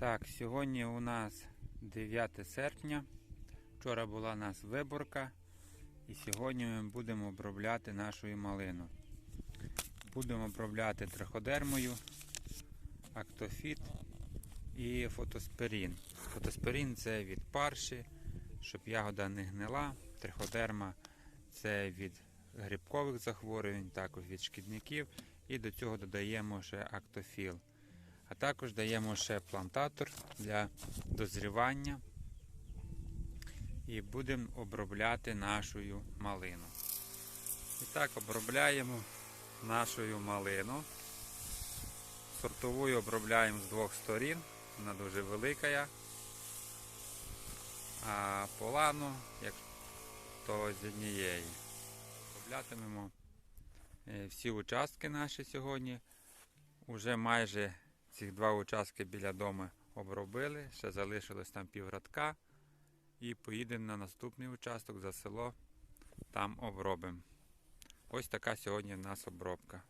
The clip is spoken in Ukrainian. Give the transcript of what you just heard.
Так, сьогодні у нас 9 серпня. Вчора була у нас виборка. І сьогодні ми будемо обробляти нашу малину. Будемо обробляти триходермою, актофіт і фотосперін. Фотосперін це від парші, щоб ягода не гнила. Триходерма це від грибкових захворювань, також від шкідників. І до цього додаємо ще актофіл. А також даємо ще плантатор для дозрівання. І будемо обробляти нашу малину. І так обробляємо нашу малину. Сортовою обробляємо з двох сторін, вона дуже велика. А полану, як то з однієї. Оброблятимемо е, всі участки наші сьогодні. Уже майже ці два участки біля дому обробили, ще залишилось там піврадка. І поїдемо на наступний участок за село, там обробимо. Ось така сьогодні в нас обробка.